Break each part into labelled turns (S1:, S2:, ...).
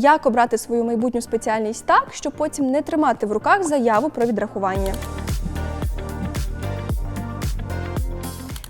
S1: як обрати свою майбутню спеціальність так, щоб потім не тримати в руках заяву про відрахування.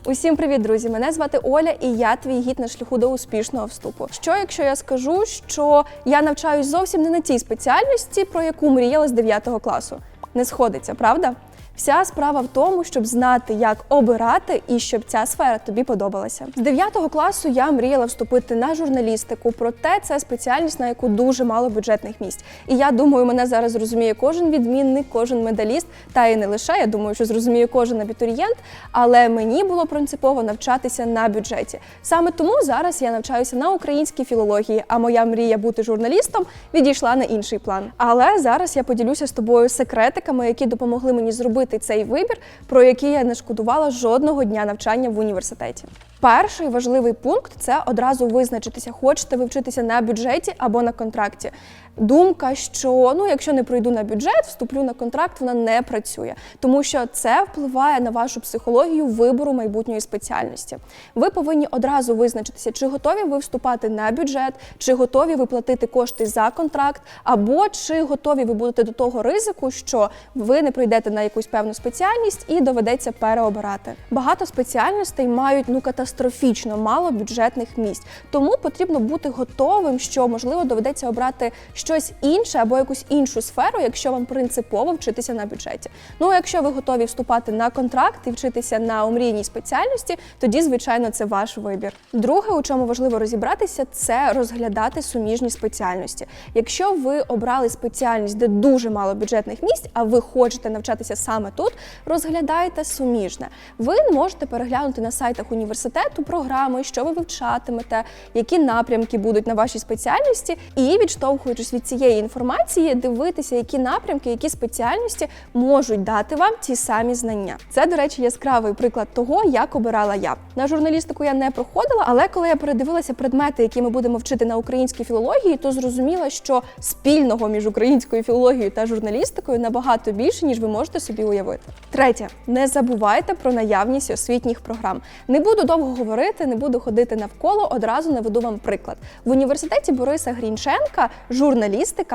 S1: Усім привіт, друзі! Мене звати Оля, і я твій гід на шляху до успішного вступу. Що, якщо я скажу, що я навчаюсь зовсім не на тій спеціальності, про яку мріяла з 9 класу? Не сходиться, правда? Вся справа в тому, щоб знати, як обирати і щоб ця сфера тобі подобалася. З 9 класу я мріяла вступити на журналістику, проте це спеціальність, на яку дуже мало бюджетних місць. І я думаю, мене зараз зрозуміє кожен відмінник, кожен медаліст, та і не лише. Я думаю, що зрозуміє кожен абітурієнт. Але мені було принципово навчатися на бюджеті. Саме тому зараз я навчаюся на українській філології, а моя мрія бути журналістом відійшла на інший план. Але зараз я поділюся з тобою секретиками, які допомогли мені зробити цей вибір, про який я не шкодувала жодного дня навчання в університеті. Перший важливий пункт це одразу визначитися, хочете ви вчитися на бюджеті або на контракті. Думка, що ну, якщо не пройду на бюджет, вступлю на контракт, вона не працює, тому що це впливає на вашу психологію вибору майбутньої спеціальності. Ви повинні одразу визначитися, чи готові ви вступати на бюджет, чи готові ви платити кошти за контракт, або чи готові ви будете до того ризику, що ви не прийдете на якусь певну спеціальність і доведеться переобирати. Багато спеціальностей мають ну катастрофічно мало бюджетних місць, тому потрібно бути готовим, що можливо доведеться обрати щось інше або якусь іншу сферу, якщо вам принципово вчитися на бюджеті. Ну а якщо ви готові вступати на контракт і вчитися на омрійній спеціальності, тоді звичайно це ваш вибір. Друге, у чому важливо розібратися, це розглядати суміжні спеціальності. Якщо ви обрали спеціальність, де дуже мало бюджетних місць, а ви хочете навчатися саме тут, розглядайте суміжне. Ви можете переглянути на сайтах університету програми, що ви вивчатимете, які напрямки будуть на вашій спеціальності, і відштовхуючись від цієї інформації, дивитися, які напрямки, які спеціальності можуть дати вам ті самі знання. Це, до речі, яскравий приклад того, як обирала я. На журналістику я не проходила, але коли я передивилася предмети, які ми будемо вчити на українській філології, то зрозуміла, що спільного між українською філологією та журналістикою набагато більше, ніж ви можете собі уявити. Третє, не забувайте про наявність освітніх програм. Не буду довго говорити, не буду ходити навколо. Одразу наведу вам приклад. В університеті Бориса Грінченка журналістика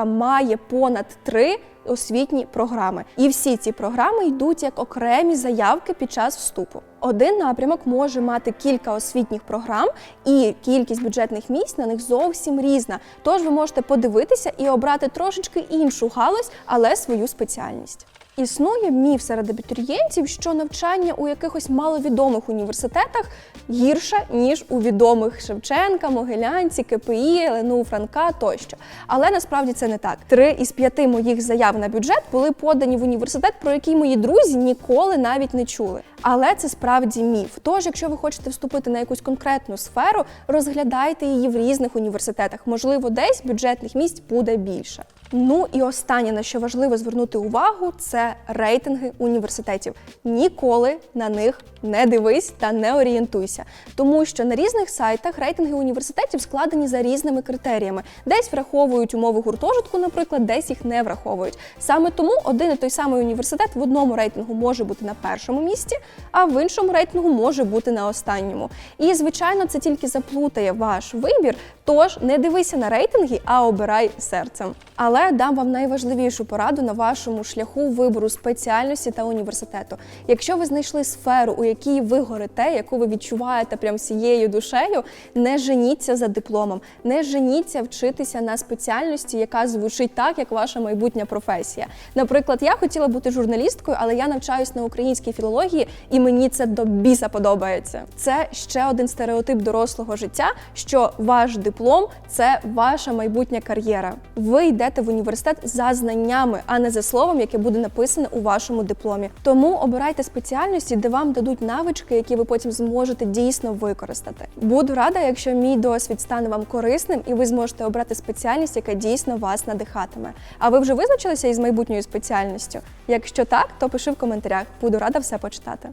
S1: має понад три освітні програми, і всі ці програми йдуть як окремі заявки під час вступу. Один напрямок може мати кілька освітніх програм, і кількість бюджетних місць на них зовсім різна. Тож ви можете подивитися і обрати трошечки іншу галузь, але свою спеціальність. Існує міф серед абітурієнтів, що навчання у якихось маловідомих університетах гірше, ніж у відомих Шевченка, Могилянці, КПІ, ЛНУ, Франка тощо. Але насправді це не так. Три із п'яти моїх заяв на бюджет були подані в університет, про який мої друзі ніколи навіть не чули. Але це справді міф. Тож, якщо ви хочете вступити на якусь конкретну сферу, розглядайте її в різних університетах. Можливо, десь бюджетних місць буде більше. Ну і останнє, на що важливо звернути увагу, це рейтинги університетів. Ніколи на них не дивись та не орієнтуйся, тому що на різних сайтах рейтинги університетів складені за різними критеріями. Десь враховують умови гуртожитку, наприклад, десь їх не враховують. Саме тому один і той самий університет в одному рейтингу може бути на першому місці, а в іншому рейтингу може бути на останньому. І звичайно, це тільки заплутає ваш вибір. Тож не дивися на рейтинги, а обирай серцем. Але дам вам найважливішу пораду на вашому шляху вибору спеціальності та університету. Якщо ви знайшли сферу, у якій ви горите, яку ви відчуваєте прям всією душею, не женіться за дипломом, не женіться вчитися на спеціальності, яка звучить так, як ваша майбутня професія. Наприклад, я хотіла бути журналісткою, але я навчаюсь на українській філології, і мені це до біса подобається. Це ще один стереотип дорослого життя, що ваш диплом це ваша майбутня кар'єра. Ви йдете в університет за знаннями, а не за словом, яке буде написане у вашому дипломі. Тому обирайте спеціальності, де вам дадуть навички, які ви потім зможете дійсно використати. Буду рада, якщо мій досвід стане вам корисним, і ви зможете обрати спеціальність, яка дійсно вас надихатиме. А ви вже визначилися із майбутньою спеціальністю? Якщо так, то пиши в коментарях. Буду рада все почитати.